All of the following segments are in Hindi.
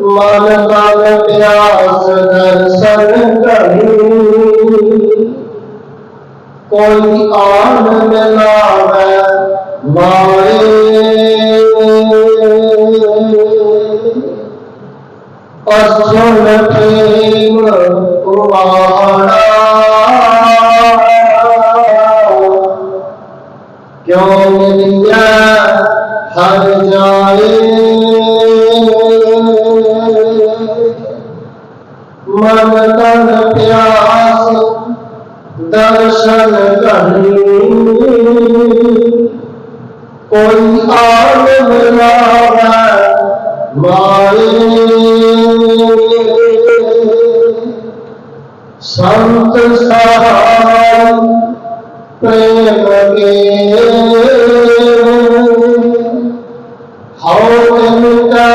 मन मन प्यास दर्शन करी कोई आन मिला मारे। प्रेम क्यों हर जाए दर्शन करनी कोई आग मिलावा माए संत सहाय प्रेम के हौ इनका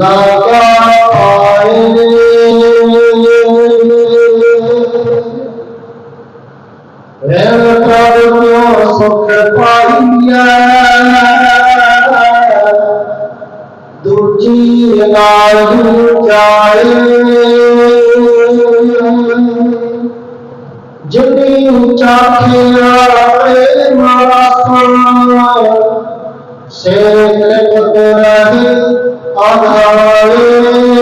लाभ প্রেম তরুণ সুখ পাইয়া দুটি নাহি যায় যিনি চাখিয়া মারা সে প্রেম রহি আধারে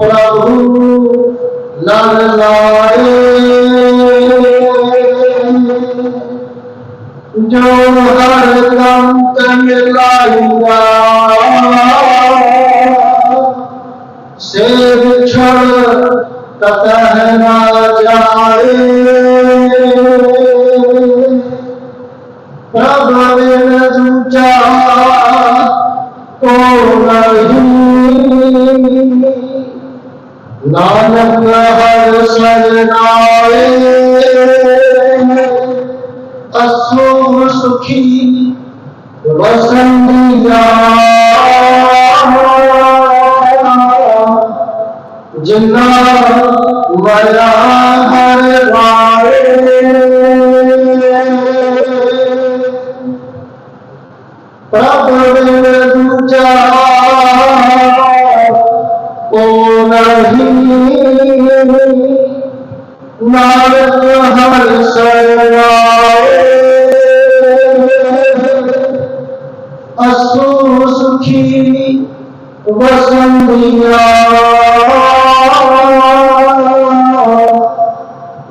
प्रभु लाल लाए जो हर से छोड़ ना जाए नानक हर शरणाए असो सुखी वसंदिया जिन्ना वया हर वारे।